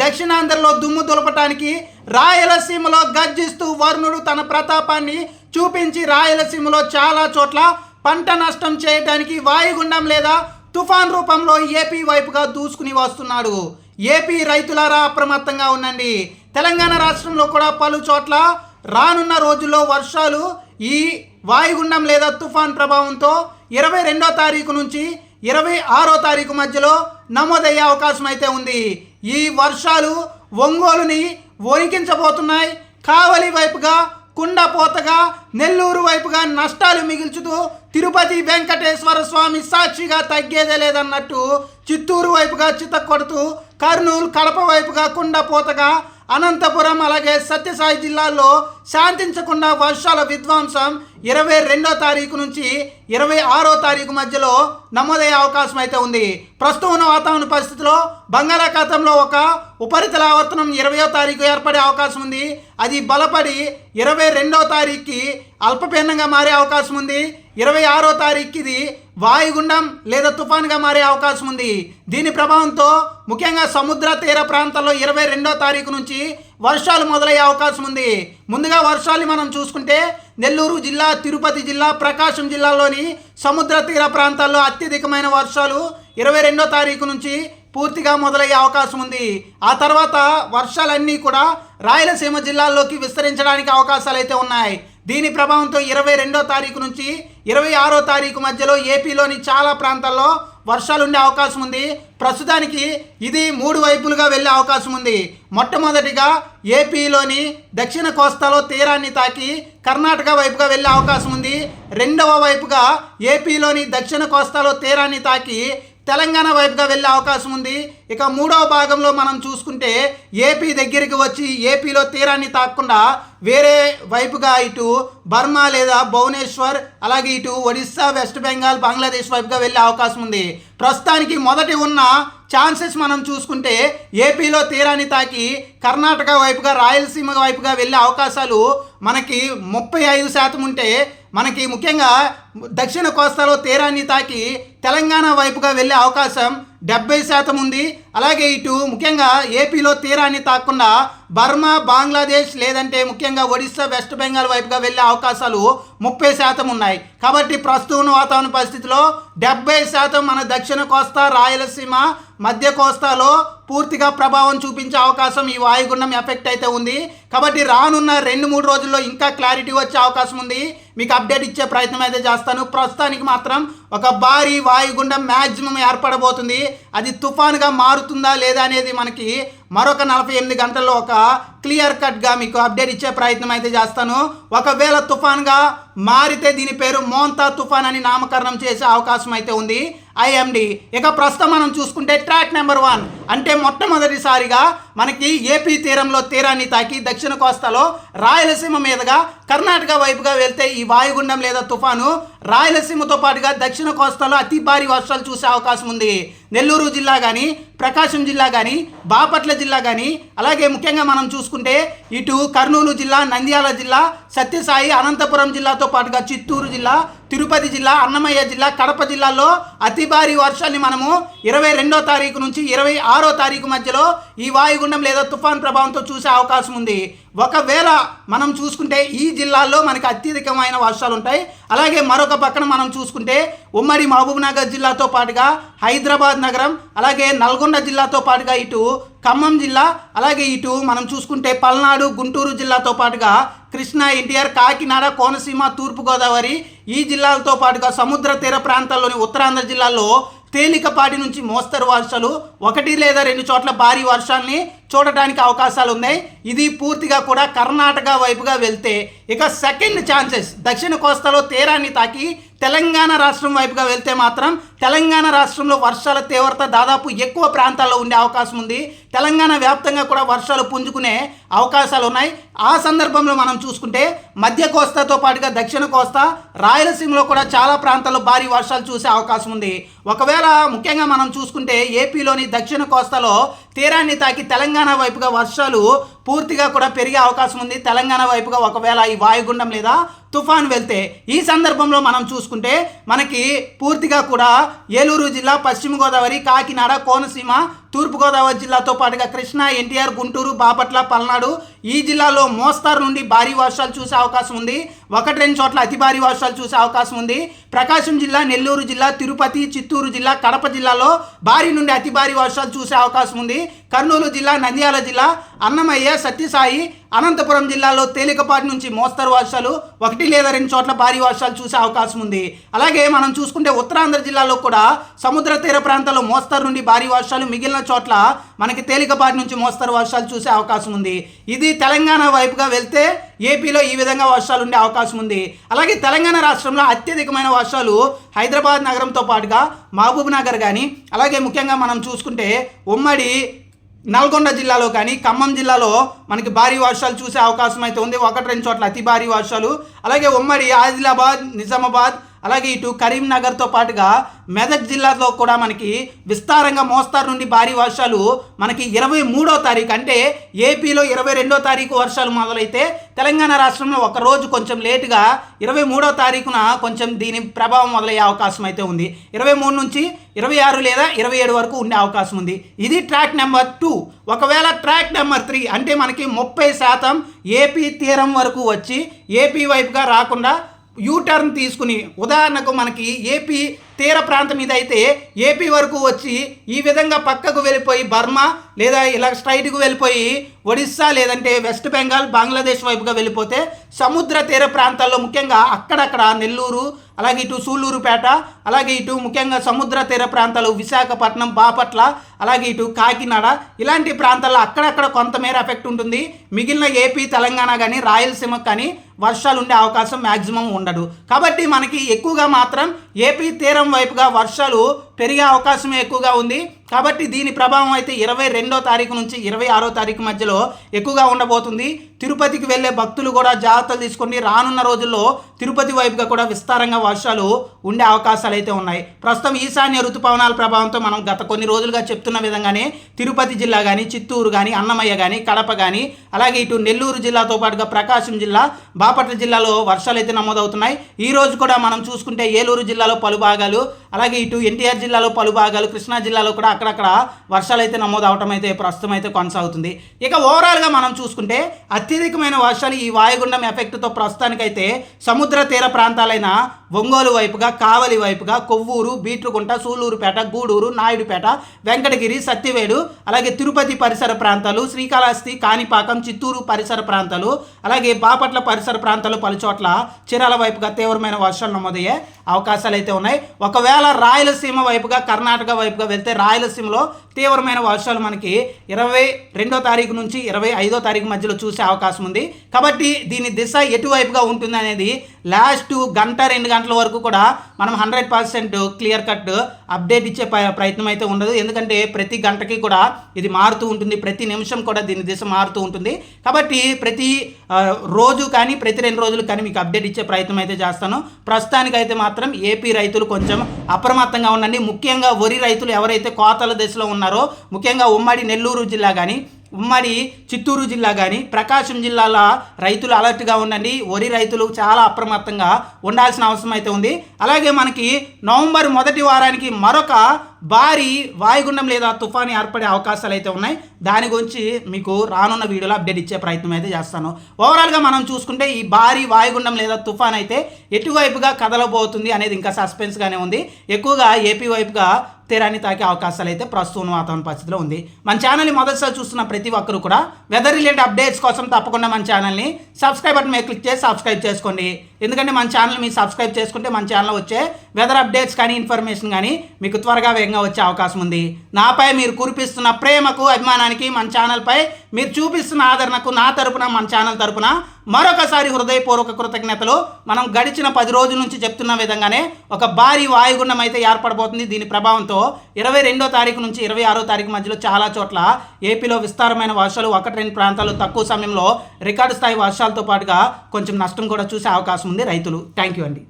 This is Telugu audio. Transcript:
దక్షిణాంధ్రలో దుమ్ము దులపటానికి రాయలసీమలో గర్జిస్తూ వరుణుడు తన ప్రతాపాన్ని చూపించి రాయలసీమలో చాలా చోట్ల పంట నష్టం చేయడానికి వాయుగుండం లేదా తుఫాన్ రూపంలో ఏపీ వైపుగా దూసుకుని వస్తున్నాడు. ఏపీ రైతులారా అప్రమత్తంగా ఉండండి. తెలంగాణ రాష్ట్రంలో కూడా పలు చోట్ల రానున్న రోజుల్లో వర్షాలు ఈ వాయుగుండం లేదా తుఫాన్ ప్రభావంతో ఇరవై రెండో తారీఖు నుంచి ఇరవై ఆరో తారీఖు మధ్యలో నమోదయ్యే అవకాశం అయితే ఉంది. ఈ వర్షాలు ఒంగోలుని వణికించబోతున్నాయి. కావలి వైపుగా కుండపోతగా నెల్లూరు వైపుగా నష్టాలు మిగిల్చుతూ తిరుపతి వెంకటేశ్వర స్వామి సాక్షిగా తగ్గేదే లేదన్నట్టు చిత్తూరు వైపుగా చితక్కొడుతూ కర్నూలు కడప వైపుగా కుండపోతగా అనంతపురం అలాగే సత్యసాయి జిల్లాల్లో శాంతించకుండా వర్షాల విధ్వంసం ఇరవై రెండో తారీఖు నుంచి ఇరవై ఆరో తారీఖు మధ్యలో నమోదయ్యే అవకాశం అయితే ఉంది. ప్రస్తుతం ఉన్న వాతావరణ పరిస్థితిలో బంగాళాఖాతంలో ఒక ఉపరితల ఆవర్తనం ఇరవయో తారీఖు ఏర్పడే అవకాశం ఉంది. అది బలపడి ఇరవై రెండో తారీఖుకి అల్పపీడనంగా మారే అవకాశం ఉంది. ఇరవై ఆరో తారీఖుకి ఇది వాయుగుండం లేదా తుఫాన్గా మారే అవకాశం ఉంది. దీని ప్రభావంతో ముఖ్యంగా సముద్ర తీర ప్రాంతాల్లో ఇరవై రెండో తారీఖు నుంచి వర్షాలు మొదలయ్యే అవకాశం ఉంది. ముందుగా వర్షాలు మనం చూసుకుంటే నెల్లూరు జిల్లా తిరుపతి జిల్లా ప్రకాశం జిల్లాలోని సముద్ర తీర ప్రాంతాల్లో అత్యధికమైన వర్షాలు ఇరవై రెండో తారీఖు నుంచి పూర్తిగా మొదలయ్యే అవకాశం ఉంది. ఆ తర్వాత వర్షాలన్నీ కూడా రాయలసీమ జిల్లాల్లోకి విస్తరించడానికి అవకాశాలు అయితే ఉన్నాయి. దీని ప్రభావంతో ఇరవై రెండో తారీఖు నుంచి ఇరవై ఆరో తారీఖు మధ్యలో ఏపీలోని చాలా ప్రాంతాల్లో వర్షాలు ఉండే అవకాశం ఉంది. ప్రస్తుతానికి ఇది మూడు వైపులుగా వెళ్ళే అవకాశం ఉంది. మొట్టమొదటిగా ఏపీలోని దక్షిణ కోస్తాలో తీరాన్ని తాకి కర్ణాటక వైపుగా వెళ్ళే అవకాశం ఉంది. రెండవ వైపుగా ఏపీలోని దక్షిణ కోస్తాలో తీరాన్ని తాకి తెలంగాణ వైపుగా వెళ్ళే అవకాశం ఉంది. ఇక మూడవ భాగంలో మనం చూసుకుంటే ఏపీ దగ్గరికి వచ్చి ఏపీలో తీరాన్ని తాకుండా వేరే వైపుగా ఇటు బర్మా లేదా భువనేశ్వర్ అలాగే ఇటు ఒడిస్సా వెస్ట్ బెంగాల్ బంగ్లాదేశ్ వైపుగా వెళ్ళే అవకాశం ఉంది. ప్రస్తుతానికి మొదటి ఉన్న ఛాన్సెస్ మనం చూసుకుంటే ఏపీలో తీరాన్ని తాకి కర్ణాటక వైపుగా రాయలసీమ వైపుగా వెళ్ళే అవకాశాలు మనకి ముప్పై ఐదు శాతం ఉంటే మనకి ముఖ్యంగా దక్షిణ కోస్తాలో తీరాన్ని తాకి తెలంగాణ వైపుగా వెళ్ళే అవకాశం డెబ్బై శాతం ఉంది. అలాగే ఇటు ముఖ్యంగా ఏపీలో తీరాన్ని తాకుండా బర్మా బంగ్లాదేశ్ లేదంటే ముఖ్యంగా ఒడిస్సా వెస్ట్ బెంగాల్ వైపుగా వెళ్ళే అవకాశాలు ముప్పై శాతం ఉన్నాయి. కాబట్టి ప్రస్తుతం వాతావరణ పరిస్థితిలో డెబ్బై శాతం మన దక్షిణ కోస్తా రాయలసీమ మధ్య కోస్తాలో పూర్తిగా ప్రభావం చూపించే అవకాశం ఈ వాయుగుండం ఎఫెక్ట్ అయితే ఉంది. కాబట్టి రానున్న రెండు మూడు రోజుల్లో ఇంకా క్లారిటీ వచ్చే అవకాశం ఉంది. మీకు అప్డేట్ ఇచ్చే ప్రయత్నం అయితే చేస్తాను. ప్రస్తుతానికి మాత్రం ఒక భారీ వాయుగుండం మ్యాక్సిమం ఏర్పడబోతుంది. అది తుఫాన్గా మారుతుంది మారుతుందా లేదా అనేది మనకి మరొక నలభై ఎనిమిది గంటల్లో ఒక క్లియర్ కట్గా మీకు అప్డేట్ ఇచ్చే ప్రయత్నం అయితే చేస్తాను. ఒకవేళ తుఫాన్గా మారితే దీని పేరు మోంతా తుఫాన్ అని నామకరణం చేసే అవకాశం అయితే ఉంది. ఐఎండి. ఇక ప్రస్తుతం మనం చూసుకుంటే ట్రాక్ నెంబర్ వన్. అంటే మొట్టమొదటిసారిగా మనకి ఏపీ తీరంలో తీరాన్ని తాకి దక్షిణ కోస్తాలో రాయలసీమ మీదుగా కర్ణాటక వైపుగా వెళ్తే ఈ వాయుగుండం లేదా తుఫాను రాయలసీమతో పాటుగా దక్షిణ కోస్తాలో అతి భారీ వర్షాలు చూసే అవకాశం ఉంది. నెల్లూరు జిల్లా కానీ ప్రకాశం జిల్లా కానీ బాపట్ల జిల్లా కానీ అలాగే ముఖ్యంగా మనం చూసుకుంటే ఇటు కర్నూలు జిల్లా నంద్యాల జిల్లా సత్యసాయి అనంతపురం జిల్లాతో పాటుగా చిత్తూరు జిల్లా తిరుపతి జిల్లా అన్నమయ్య జిల్లా కడప జిల్లాలో అతి భారీ వర్షాన్ని మనము ఇరవై రెండో తారీఖు నుంచి ఇరవై ఆరో తారీఖు మధ్యలో ఈ వాయుగుండం లేదా తుఫాన్ ప్రభావంతో చూసే అవకాశం ఉంది. ఒకవేళ మనం చూసుకుంటే ఈ జిల్లాల్లో మనకి అత్యధికమైన వర్షాలు ఉంటాయి. అలాగే మరొక పక్కన మనం చూసుకుంటే ఉమ్మడి మహబూబ్నగర్ జిల్లాతో పాటుగా హైదరాబాద్ నగరం అలాగే నల్గొండ జిల్లాతో పాటుగా ఇటు ఖమ్మం జిల్లా అలాగే ఇటు మనం చూసుకుంటే పల్నాడు గుంటూరు జిల్లాతో పాటుగా కృష్ణా ఎన్టీఆర్ కాకినాడ కోనసీమ తూర్పుగోదావరి ఈ జిల్లాలతో పాటుగా సముద్ర తీర ప్రాంతాల్లోని ఉత్తరాంధ్ర జిల్లాల్లో తేలికపాటి నుంచి మోస్తరు వర్షాలు ఒకటి లేదా రెండు చోట్ల భారీ వర్షాల్ని చూడటానికి అవకాశాలు ఉన్నాయి ఇది పూర్తిగా కూడా కర్ణాటక వైపుగా వెళ్తే ఇక సెకండ్ ఛాన్సెస్ దక్షిణ కోస్తాలో తీరాన్ని తాకి తెలంగాణ రాష్ట్రం వైపుగా వెళ్తే మాత్రం తెలంగాణ రాష్ట్రంలో వర్షాల తీవ్రత దాదాపు ఎక్కువ ప్రాంతాల్లో ఉండే అవకాశం ఉంది. తెలంగాణ వ్యాప్తంగా కూడా వర్షాలు పుంజుకునే అవకాశాలు ఉన్నాయి. ఆ సందర్భంలో మనం చూసుకుంటే మధ్య కోస్తాతో పాటుగా దక్షిణ కోస్తా రాయలసీమలో కూడా చాలా ప్రాంతాల్లో భారీ వర్షాలు చూసే అవకాశం ఉంది. ఒకవేళ ముఖ్యంగా మనం చూసుకుంటే ఏపీలోని దక్షిణ కోస్తాలో తీరాన్ని తాకి తెలంగాణ వైపుగా వర్షాలు పూర్తిగా కూడా పెరిగే అవకాశం ఉంది. తెలంగాణ వైపుగా ఒకవేళ ఈ వాయుగుండం లేదా తుఫాన్ వెళ్తే ఈ సందర్భంలో మనం చూసుకుంటే మనకి పూర్తిగా కూడా ఏలూరు జిల్లా పశ్చిమ గోదావరి కాకినాడ కోనసీమ తూర్పుగోదావరి జిల్లాతో పాటుగా కృష్ణా ఎన్టీఆర్ గుంటూరు బాపట్ల పల్నాడు ఈ జిల్లాలో మోస్తారు నుండి భారీ వర్షాలు చూసే అవకాశం ఉంది. ఒకటి రెండు చోట్ల అతి భారీ వర్షాలు చూసే అవకాశం ఉంది. ప్రకాశం జిల్లా నెల్లూరు జిల్లా తిరుపతి చిత్తూరు జిల్లా కడప జిల్లాలో భారీ నుండి అతి భారీ వర్షాలు చూసే అవకాశం ఉంది. కర్నూలు జిల్లా నంద్యాల జిల్లా అన్నమయ్య సత్యసాయి అనంతపురం జిల్లాలో తేలికపాటి నుంచి మోస్తరు వర్షాలు ఒకటి లేదా రెండు చోట్ల భారీ వర్షాలు చూసే అవకాశం ఉంది. అలాగే మనం చూసుకుంటే ఉత్తరాంధ్ర జిల్లాలో కూడా సముద్ర తీర ప్రాంతాల్లో మోస్తరు నుండి భారీ వర్షాలు మిగిలిన చోట్ల మనకి తేలికపాటి నుంచి మోస్తరు వర్షాలు చూసే అవకాశం ఉంది. ఇది తెలంగాణ వైపుగా వెళ్తే ఏపీలో ఈ విధంగా వర్షాలు ఉండే అవకాశం ఉంది. అలాగే తెలంగాణ రాష్ట్రంలో అత్యధికమైన వర్షాలు హైదరాబాద్ నగరంతో పాటుగా మహబూబ్ నగర్ కానీ అలాగే ముఖ్యంగా మనం చూసుకుంటే ఉమ్మడి నల్గొండ జిల్లాలో కానీ ఖమ్మం జిల్లాలో మనకి భారీ వర్షాలు చూసే అవకాశం అయితే ఉంది. ఒకటి రెండు చోట్ల అతి భారీ వర్షాలు. అలాగే ఉమ్మడి ఆదిలాబాద్ నిజామాబాద్ అలాగే ఇటు కరీంనగర్తో పాటుగా మెదక్ జిల్లాలో కూడా మనకి విస్తారంగా మోస్తారు నుండి భారీ వర్షాలు మనకి ఇరవై మూడో తారీఖు అంటే ఏపీలో ఇరవై రెండో తారీఖు వర్షాలు మొదలైతే తెలంగాణ రాష్ట్రంలో ఒకరోజు కొంచెం లేటుగా ఇరవై మూడో తారీఖున కొంచెం దీని ప్రభావం మొదలయ్యే అవకాశం అయితే ఉంది. ఇరవై మూడు నుంచి ఇరవై ఆరు లేదా ఇరవై ఏడు వరకు ఉండే అవకాశం ఉంది. ఇది ట్రాక్ నెంబర్ టూ. ఒకవేళ ట్రాక్ నెంబర్ త్రీ అంటే మనకి ముప్పై శాతం ఏపీ తీరం వరకు వచ్చి ఏపీ వైపుగా రాకుండా యూటర్న్ తీసుకుని ఉదాహరణకు మనకి ఏపీ తీర ప్రాంతం మీద అయితే ఏపీ వరకు వచ్చి ఈ విధంగా పక్కకు వెళ్ళిపోయి బర్మా లేదా ఇలా స్ట్రైట్కు వెళ్ళిపోయి ఒడిస్సా లేదంటే వెస్ట్ బెంగాల్ బంగ్లాదేశ్ వైపుగా వెళ్ళిపోతే సముద్ర తీర ప్రాంతాల్లో ముఖ్యంగా అక్కడక్కడ నెల్లూరు అలాగే ఇటు సూళ్ళూరుపేట అలాగే ఇటు ముఖ్యంగా సముద్ర తీర ప్రాంతాలు విశాఖపట్నం బాపట్ల అలాగే ఇటు కాకినాడ ఇలాంటి ప్రాంతాల్లో అక్కడక్కడ కొంతమేర ఎఫెక్ట్ ఉంటుంది. మిగిలిన ఏపీ తెలంగాణ కానీ రాయలసీమ కానీ వర్షాలు ఉండే అవకాశం మ్యాక్సిమం ఉండదు. కాబట్టి మనకి ఎక్కువగా మాత్రం ఏపీ తీరం వైపుగా వర్షాలు పెరిగే అవకాశమే ఎక్కువగా ఉంది. కాబట్టి దీని ప్రభావం అయితే ఇరవై రెండో తారీఖు నుంచి ఇరవై ఆరో తారీఖు మధ్యలో ఎక్కువగా ఉండబోతుంది. తిరుపతికి వెళ్ళే భక్తులు కూడా జాగ్రత్తలు తీసుకొని రానున్న రోజుల్లో తిరుపతి వైపుగా కూడా విస్తారంగా వర్షాలు ఉండే అవకాశాలు అయితే ఉన్నాయి. ప్రస్తుతం ఈశాన్య ఋతుపవనాల ప్రభావంతో మనం గత కొన్ని రోజులుగా చెప్తున్న విధంగానే తిరుపతి జిల్లా కానీ చిత్తూరు కానీ అన్నమయ్య కానీ కడప కానీ అలాగే ఇటు నెల్లూరు జిల్లాతో పాటుగా ప్రకాశం జిల్లా బాపట్ల జిల్లాలో వర్షాలు అయితే నమోదవుతున్నాయి. ఈ రోజు కూడా మనం చూసుకుంటే ఏలూరు జిల్లాలో పలు భాగాలు అలాగే ఇటు ఎన్టీఆర్ జిల్లాలో పలు భాగాలు కృష్ణా జిల్లాలో కూడా అక్కడక్కడ వర్షాలు అయితే నమోదు అవటం అయితే ప్రస్తుతం అయితే కొనసాగుతుంది. ఇక ఓవరాల్గా మనం చూసుకుంటే అత్యధికమైన వర్షాలు ఈ వాయుగుండం ఎఫెక్ట్తో ప్రస్తుతానికైతే సముద్ర తీర ప్రాంతాలైన ఒంగోలు వైపుగా కావలి వైపుగా కొవ్వూరు బీట్రుకుంట సూలూరుపేట గూడూరు నాయుడుపేట వెంకటగిరి సత్యవేడు అలాగే తిరుపతి పరిసర ప్రాంతాలు శ్రీకాళహస్తి కాణిపాకం చిత్తూరు పరిసర ప్రాంతాలు అలాగే బాపట్ల పరిసర ప్రాంతాలు పలుచోట్ల చిరాల వైపుగా తీవ్రమైన వర్షాలు నమోదయ్యాయి. అవకాశాలు అయితే ఉన్నాయి. ఒకవేళ రాయలసీమ వైపుగా కర్ణాటక వైపుగా వెళ్తే రాయలసీమలో తీవ్రమైన వర్షాలు మనకి ఇరవై రెండో తారీఖు నుంచి ఇరవై ఐదో తారీఖు మధ్యలో చూసే అవకాశం ఉంది. కాబట్టి దీని దిశ ఎటువైపుగా ఉంటుంది అనేది లాస్ట్ గంట రెండు గంటల వరకు కూడా మనం hundred percent clear cut update ఇచ్చే ప్రయత్నం అయితే ఉండదు. ఎందుకంటే ప్రతి గంటకి కూడా ఇది మారుతూ ఉంటుంది. ప్రతి నిమిషం కూడా దీని దిశ మారుతూ ఉంటుంది. కాబట్టి ప్రతి రోజు కానీ ప్రతి రెండు రోజులు కానీ మీకు అప్డేట్ ఇచ్చే ప్రయత్నం అయితే చేస్తాను. ప్రస్తుతానికైతే మాత్రం ఏపీ రైతులు కొంచెం అప్రమత్తంగా ఉండండి. ముఖ్యంగా వరి రైతులు ఎవరైతే కోతల దశలో ఉన్నారో ముఖ్యంగా ఉమ్మడి నెల్లూరు జిల్లా కానీ ఉమ్మడి చిత్తూరు జిల్లా కానీ ప్రకాశం జిల్లాల రైతులు అలర్ట్గా ఉండండి. వరి రైతులు చాలా అప్రమత్తంగా ఉండాల్సిన అవసరం అయితే ఉంది. అలాగే మనకి నవంబర్ మొదటి వారానికి మరొక భారీ వాయుగుండం లేదా తుఫాను ఏర్పడే అవకాశాలు అయితే ఉన్నాయి. దాని గురించి మీకు రానున్న వీడియోలో అప్డేట్ ఇచ్చే ప్రయత్నం అయితే చేస్తాను. ఓవరాల్గా మనం చూసుకుంటే ఈ భారీ వాయుగుండం లేదా తుఫాన్ అయితే ఎటువైపుగా కదలబోతుంది అనేది ఇంకా సస్పెన్స్గానే ఉంది. ఎక్కువగా ఏపీ వైపుగా తీరాన్ని తాకే అవకాశాలు అయితే ప్రస్తుతం వాతావరణ పరిస్థితిలో ఉంది. మన ఛానల్ని మొదటిసారి చూస్తున్న ప్రతి ఒక్కరు కూడా వెదర్ రిలేటెడ్ అప్డేట్స్ కోసం తప్పకుండా మన ఛానల్ని సబ్స్క్రైబ్ బటన్ మీద క్లిక్ చేసి సబ్స్క్రైబ్ చేసుకోండి. ఎందుకంటే మన ఛానల్ మీరు సబ్స్క్రైబ్ చేసుకుంటే మన ఛానల్ వచ్చే వెదర్ అప్డేట్స్ కానీ ఇన్ఫర్మేషన్ కానీ మీకు త్వరగా వేగంగా వచ్చే అవకాశం ఉంది. నాపై మీరు కురిపిస్తున్న ప్రేమకు అభిమానానికి మన ఛానల్పై మీరు చూపిస్తున్న ఆదరణకు నా తరపున మన ఛానల్ తరపున మరొకసారి హృదయపూర్వక కృతజ్ఞతలు. మనం గడిచిన పది రోజుల నుంచి చెప్తున్న విధంగానే ఒక భారీ వాయుగుండం అయితే ఏర్పడబోతుంది దీని ప్రభావంతో. ఇరవై రెండో తారీఖు నుంచి ఇరవై ఆరో తారీఖు మధ్యలో చాలా చోట్ల ఏపీలో విస్తారమైన వర్షాలు ఒకటి రెండు ప్రాంతాలు తక్కువ సమయంలో రికార్డు స్థాయి వర్షాలతో పాటుగా కొంచెం నష్టం కూడా చూసే అవకాశం ఉంది రైతులు. థ్యాంక్ యూ అండి.